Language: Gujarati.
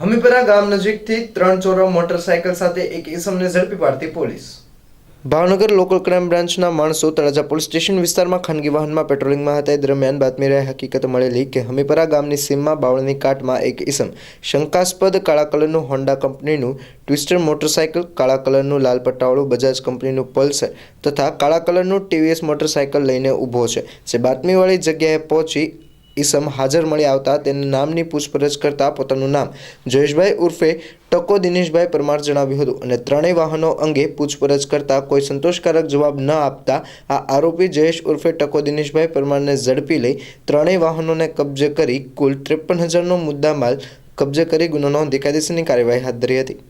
હમીપરા ગામ નજીકથી ત્રણ ચોરો મોટરસાયકલ સાથે એક ઈસમને ઝડપી પાડતી પોલીસ. ભાવનગર લોકલ ક્રાઇમ બ્રાન્ચના માણસો તળાજા પોલીસ સ્ટેશન વિસ્તારમાં ખાનગી વાહનમાં પેટ્રોલિંગમાં હતા. એ દરમિયાન બાતમી રહે હકીકત મળેલી કે હમીપરા ગામની સીમમાં બાવળની કાટમાં એક ઈસમ શંકાસ્પદ કાળા કલરનું હોન્ડા કંપનીનું ટ્વિસ્ટર મોટરસાયકલ, કાળા કલરનું લાલ પટ્ટાવાળું બજાજ કંપનીનું પલ્સર તથા કાળા કલરનું ટીવીએસ મોટરસાયકલ લઈને ઊભો છે. જે બાતમીવાળી જગ્યાએ પહોંચી ઈસમ હાજર મળી આવતા તેના નામની પૂછપરછ કરતા પોતાનું નામ જયેશભાઈ ઉર્ફે ટકો દિનેશભાઈ પરમાર જણાવ્યું હતું અને ત્રણેય વાહનો અંગે પૂછપરછ કરતા કોઈ સંતોષકારક જવાબ ન આપતા આ આરોપી જયેશ ઉર્ફે ટકો દિનેશભાઈ પરમારને ઝડપી લઈ ત્રણેય વાહનોને કબજે કરી કુલ ત્રેપન હજારનો મુદ્દામાલ કબજે કરી ગુનો નોંધી કાયદેસરની કાર્યવાહી હાથ ધરી હતી.